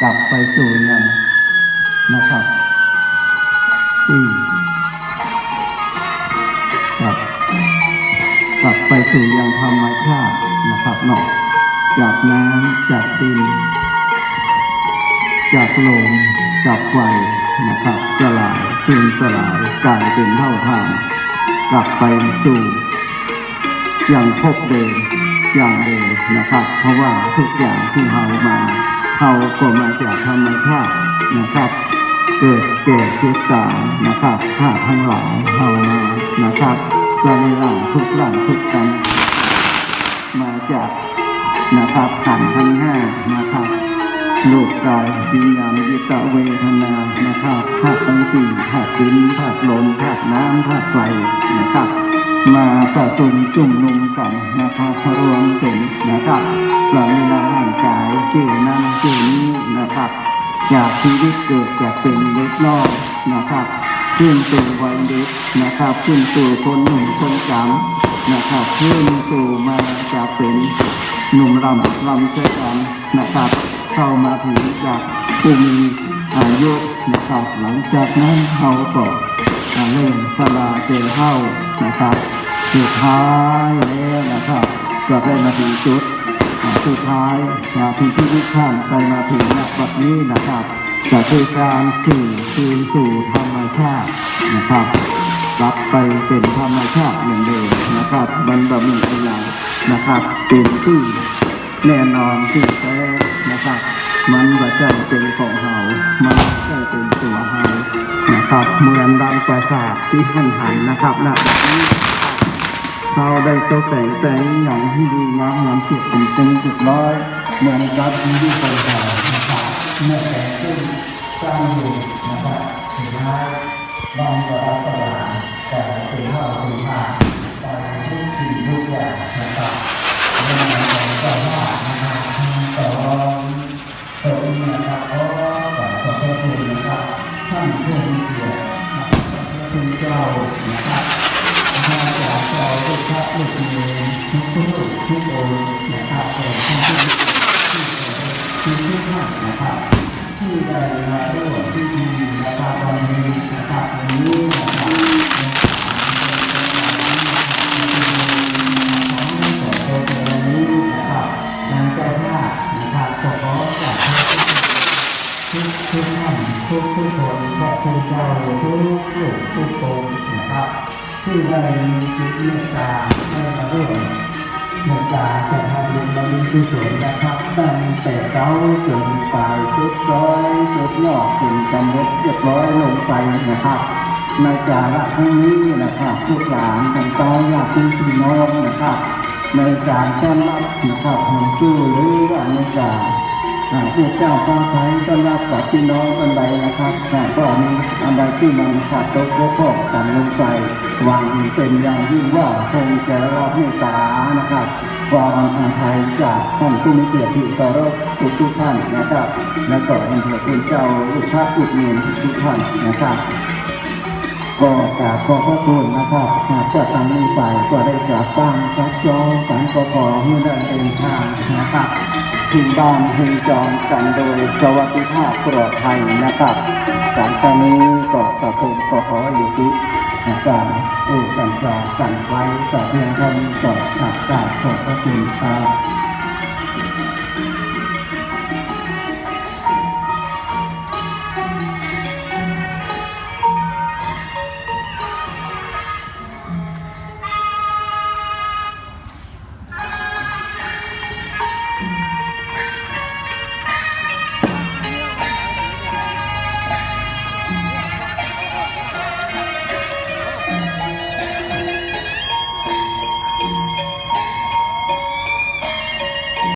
กลับไปสู่ยังนะครับที่กลับกลับไปสู่ยังธรรมชาตินะครับเนาะจากน้ำจากดิน จากลมจากไฟนะครับสลายคืนสลายกลายเป็นเท่าทานกลับไปสู่อย่างพบเดิมอย่างเดิมนะครับ เพราะว่าทุกอย่างที่เรามา เราก็มาจากธรรมชาตินะครับ เกิดแก่เจ็บตายนะครับถ้าทั้งหลายเรามานะครับจะในร่างทุกร่างทุกกัน มาจากนะครับขันทั้งห้านะครับรูปกายวิญญาณยิตเวทนานะครับธาตุทั้งสี่ธาตุดินธาตุลมธาตุน้ำธาตุไฟนะครับ มาประชุมจุ่มนุมกันนะครับรวมถึงนะครับปราณีร่างกายชื่นั้นชื่นี้นะครับ จากชีวิตเกิดจากเป็นเล็กน้อยนะครับขึ้นสู่วัยเด็กนะครับ ขึ้นสู่คนหนุ่มคนจำนะครับขึ้นสู่มาจากเป็นหนุ่มรำรำเจ้ากันนะครับ เข้ามาถึงจากผู้มีอายุนะครับ หลังจากนั้นเขาก็เริ่มสลาเจอเข้านะครับ สุดท้ายแล้วนะครับก็ได้มาถึงจุดสุดท้ายมาถึงที่ทุกท่านไปมาถึงณบัดนี้นะครับจะคือการสื่อคืนสู่ธรรมชาตินะครับกลับไปเป็นธรรมชาติเหมือนเดิมนะครับบรรดามีอะไรนะครับเป็นที่แน่นอนที่แท้นะครับ มันว่าใจเป็นของเฮามันบ่ใช่เป็นตัวเฮานะครับเหมือนดังประสาทที่ท่านหันนะครับณบัดนี้ เราได้ตกแต่งแต่งอย่างที่ดีงามงามเสียเป็นเต็มจุดร้อยเหมือนกับที่เคยบอกนะครับเมื่อแต่งขึ้นสร้างอยู่นะครับสุดท้ายบางกระดับตลาด ทุกพระลูกเมืองทุกทุกทุกองนะครับเป็นท่านที่ที่ทุกท่านนะครับที่ได้มาร่วมที่ดีนะครับวันนี้นะครับวันนี้นะครับของในส่วนตัววันนี้นะครับนางเจ้าภาพนะครับขอขอจากทุกทุกท่านทุกทุกคนพระคุณเจ้าทุกลูกทุกองค์นะครับ ที่ได้มีจิตเมตตาได้มาร่วมเมตตาจะทำบุญบารมีกุศลนะครับตั้งแต่เช้าจนปลายสุดร้อยสุดยอดถึงสำเร็จเรียบร้อยลงไปนะครับในจาระครั้งนี้นะครับลูกหลานของตายญาติพี่น้องนะครับ ในการต้อนรับนะครับหงจู้หรือว่าในการ ผู้เจ้าฟ้าไทยต้อนรับกับพี่น้องกันใดนะครับอ่ก็มีอันใดที่มันขาดตกบกพร่องกันลงไปหวังเป็นอย่างยิ่งว่าคงจะรับเมตตานะครับความอาภัยจากท่านผู้มีเกียรติที่เคารพทุกทุกท่านนะครับ และก็ท่านพระคุณเจ้าลูกพระอุดเนียนทุกท่านนะครับ ก็กราบขอพระคุณนะครับหากจะทำนี้ไปก็ได้กราบตั้งจัดจองสันก็ขอให้ได้เดินทางนะครับถึงบ้านถึงจองกันโดยสวัสดิภาพปลอดภัยนะครับการตอนนี้ก็กระผมก็ขออยู่ที่การอู้กันจากันไว้ต่อเพียงเท่านี้ก็กราบกราบขอบพระคุณครับ